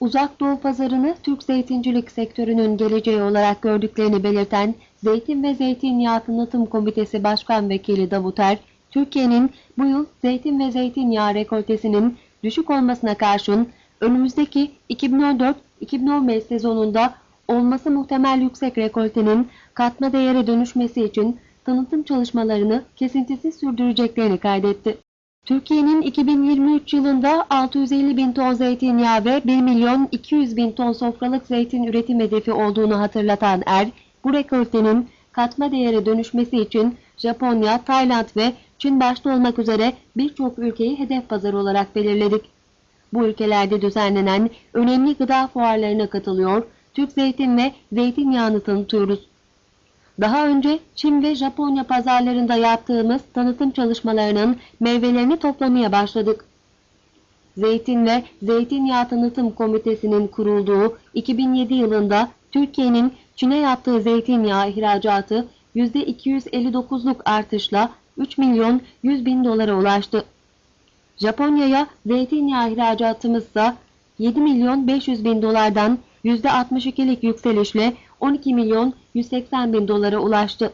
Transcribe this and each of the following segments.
Uzak Doğu pazarını Türk zeytincilik sektörünün geleceği olarak gördüklerini belirten Zeytin ve Zeytinyağı Tanıtım Komitesi Başkan Vekili Davut Er, Türkiye'nin bu yıl zeytin ve zeytinyağı rekoltesinin düşük olmasına karşın önümüzdeki 2014-2015 sezonunda olması muhtemel yüksek rekoltenin katma değere dönüşmesi için tanıtım çalışmalarını kesintisiz sürdüreceklerini kaydetti. Türkiye'nin 2023 yılında 650 bin ton zeytinyağı ve 1 milyon 200 bin ton sofralık zeytin üretim hedefi olduğunu hatırlatan Er, bu rekoltenin katma değere dönüşmesi için Japonya, Tayland ve Çin başta olmak üzere birçok ülkeyi hedef pazar olarak belirledik. Bu ülkelerde düzenlenen önemli gıda fuarlarına katılıyor, Türk zeytin ve zeytinyağını tanıtıyoruz. Daha önce Çin ve Japonya pazarlarında yaptığımız tanıtım çalışmalarının meyvelerini toplamaya başladık. Zeytin ve Zeytinyağı Tanıtım Komitesi'nin kurulduğu 2007 yılında Türkiye'nin Çin'e yaptığı zeytinyağı ihracatı %259'luk artışla 3 milyon 100 bin dolara ulaştı. Japonya'ya zeytinyağı ihracatımız ise 7 milyon 500 bin dolardan %62'lik yükselişle 12 milyon 180 bin dolara ulaştı.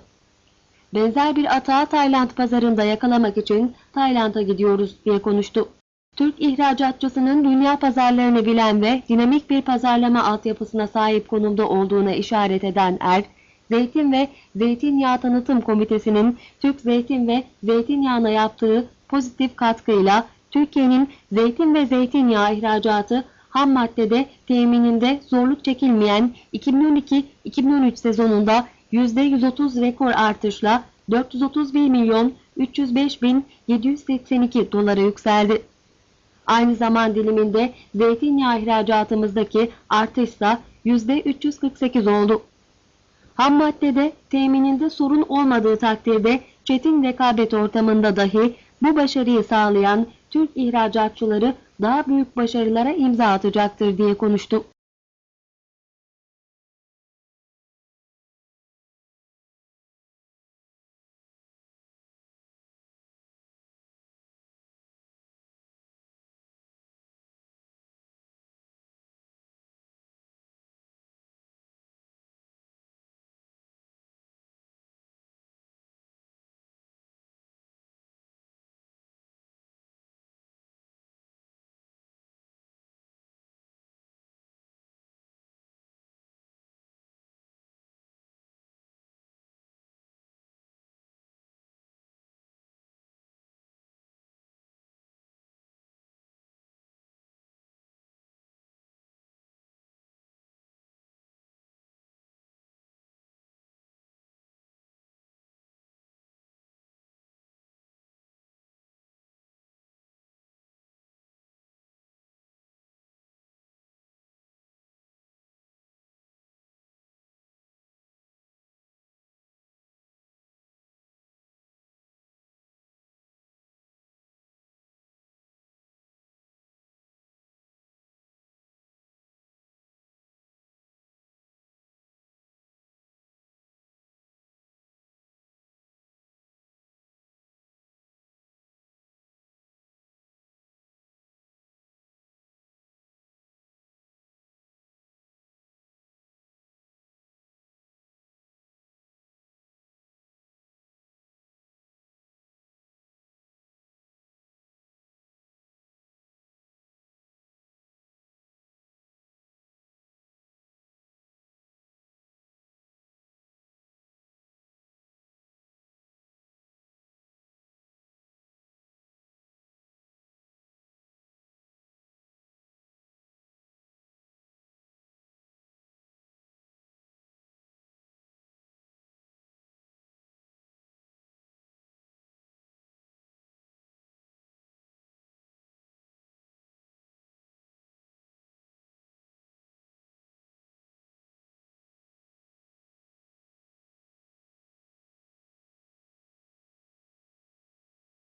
Benzer bir atağı Tayland pazarında yakalamak için Tayland'a gidiyoruz diye konuştu. Türk ihracatçısının dünya pazarlarını bilen ve dinamik bir pazarlama altyapısına sahip konumda olduğuna işaret eden Er, Zeytin ve Zeytinyağı Tanıtım Komitesi'nin Türk zeytin ve zeytinyağına yaptığı pozitif katkıyla Türkiye'nin zeytin ve zeytinyağı ihracatı ham maddede temininde zorluk çekilmeyen 2012-2013 sezonunda %130 rekor artışla 431 milyon 305 bin 782 dolara yükseldi. Aynı zaman diliminde zeytinyağı ihracatımızdaki artışsa %348 oldu. Ham maddede temininde sorun olmadığı takdirde çetin rekabet ortamında dahi bu başarıyı sağlayan Türk ihracatçıları daha büyük başarılara imza atacaktır diye konuştu.